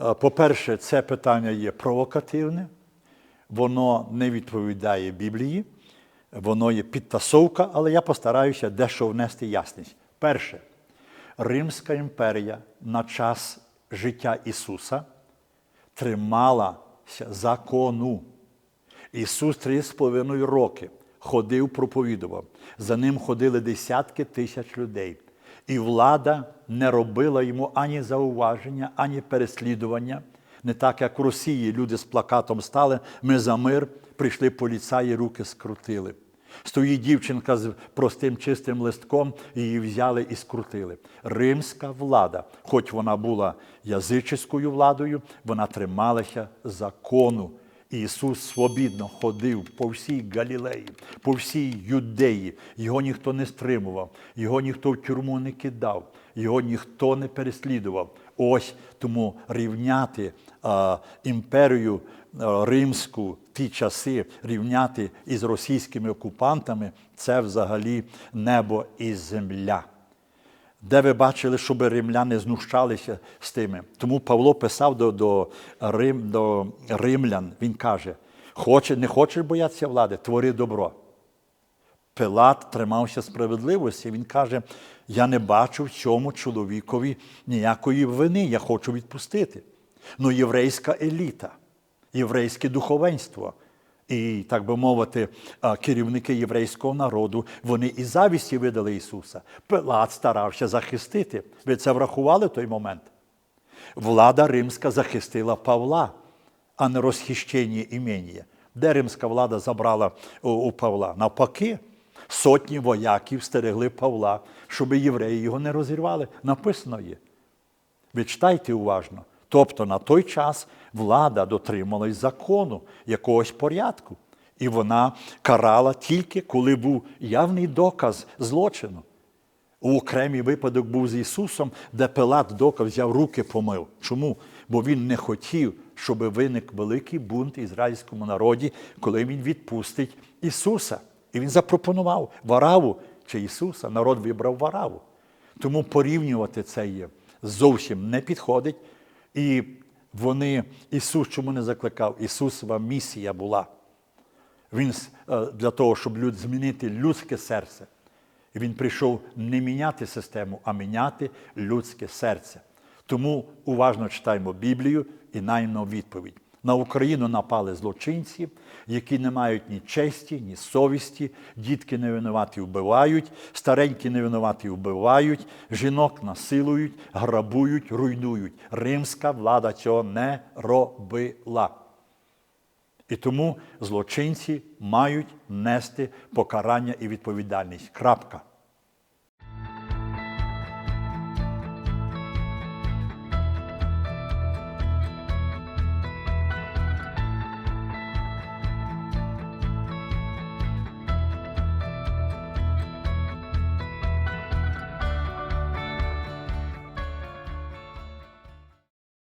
Е, По-перше, це питання є провокативне, воно не відповідає Біблії, воно є підтасовка, але я постараюся дещо внести ясність. Перше, Римська імперія на час життя Ісуса трималася закону. Ісус три з половиною роки ходив, проповідував. За ним ходили десятки тисяч людей. І влада не робила йому ані зауваження, ані переслідування. Не так, як в Росії люди з плакатом стали, ми за мир, прийшли поліцаї, руки скрутили. Стоїть дівчинка з простим чистим листком, її взяли і скрутили. Римська влада, хоч вона була язичською владою, вона трималася закону. Ісус свобідно ходив по всій Галілеї, по всій юдеї. Його ніхто не стримував, його ніхто в тюрму не кидав, його ніхто не переслідував. Ось тому рівняти а, імперію а, римську ті часи, рівняти із російськими окупантами це взагалі небо і земля. Де ви бачили, щоб римляни знущалися з тими? Тому Павло писав до, до, Рим, до римлян, він каже: Хоче, не хочеш боятися влади, твори добро. Пилат тримався справедливості. Він каже: Я не бачу в цьому чоловікові ніякої вини, я хочу відпустити. Ну, єврейська еліта, єврейське духовенство. І, так би мовити, керівники єврейського народу, вони і завісті видали Ісуса. Пилат старався захистити. Ви це врахували в той момент? Влада римська захистила Павла, а не розхищення імення. Де римська влада забрала у Павла? Навпаки, сотні вояків стерегли Павла, щоб євреї його не розірвали. Написано є. Ви читайте уважно. Тобто на той час влада дотрималась закону, якогось порядку. І вона карала тільки, коли був явний доказ злочину. У окремий випадок був з Ісусом, де Пилат доказ взяв руки помив. Чому? Бо він не хотів, щоб виник великий бунт ізраїльському народі, коли він відпустить Ісуса. І він запропонував Вараву чи Ісуса. Народ вибрав Вараву. Тому порівнювати це є зовсім не підходить. І вони, Ісус чому не закликав? Ісусова місія була. Він е, для того, щоб люд, змінити людське серце. І він прийшов не міняти систему, а міняти людське серце. Тому уважно читаємо Біблію і наймо відповідь. На Україну напали злочинці, які не мають ні честі, ні совісті, дітки невинуваті вбивають, старенькі невинуваті вбивають, жінок насилують, грабують, руйнують. Римська влада цього не робила. І тому злочинці мають нести покарання і відповідальність. Крапка.